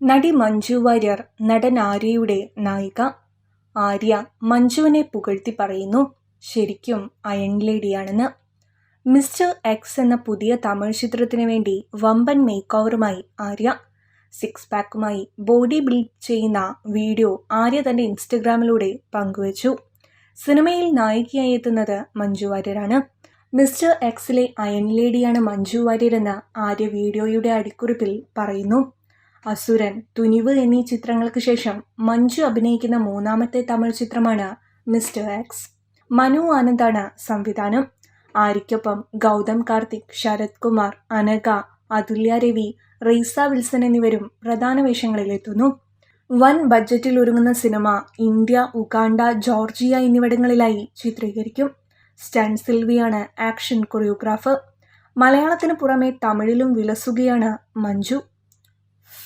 നടി മഞ്ജു വാര്യർ നടൻ ആര്യയുടെ നായിക. ആര്യ മഞ്ജുവിനെ പുകഴ്ത്തി പറയുന്നു ശരിക്കും അയൺ ലേഡിയാണെന്ന്. മിസ്റ്റർ എക്സ് എന്ന പുതിയ തമിഴ് ചിത്രത്തിന് വേണ്ടി വമ്പൻ മേക്ക് ഓവറുമായി ആര്യ. സിക്സ് പാക്കുമായി ബോഡി ബിൽഡ് ചെയ്യുന്ന വീഡിയോ ആര്യ തന്റെ ഇൻസ്റ്റഗ്രാമിലൂടെ പങ്കുവച്ചു. സിനിമയിൽ നായികയായി എത്തുന്നത് മഞ്ജു വാര്യരാണ്. മിസ്റ്റർ എക്സിലെ അയൺ ലേഡിയാണ് മഞ്ജു വാര്യരെന്ന് ആര്യ വീഡിയോയുടെ അടിക്കുറിപ്പിൽ പറയുന്നു. അസുരൻ തുനിവ് എന്നീ ചിത്രങ്ങൾക്ക് ശേഷം മഞ്ജു അഭിനയിക്കുന്ന മൂന്നാമത്തെ തമിഴ് ചിത്രമാണ് മിസ്റ്റർ എക്സ്. മനു ആനന്ദാണ് സംവിധാനം. ആര്യയ്ക്കൊപ്പം ഗൗതം കാർത്തിക് ശരത് കുമാർ അനഘ അതുല്യ രവി റീസ വിൽസൺ എന്നിവരും പ്രധാന വേഷങ്ങളിലെത്തുന്നു വൻ ബഡ്ജറ്റിൽ ഒരുങ്ങുന്ന സിനിമ ഇന്ത്യ ഉഗാണ്ട ജോർജിയ എന്നിവിടങ്ങളിലായി ചിത്രീകരിക്കും. സ്റ്റൺ സിൽവിയാണ് ആക്ഷൻ കൊറിയോഗ്രാഫർ. മലയാളത്തിന് പുറമെ തമിഴിലും വിലസുകയാണ് മഞ്ജു.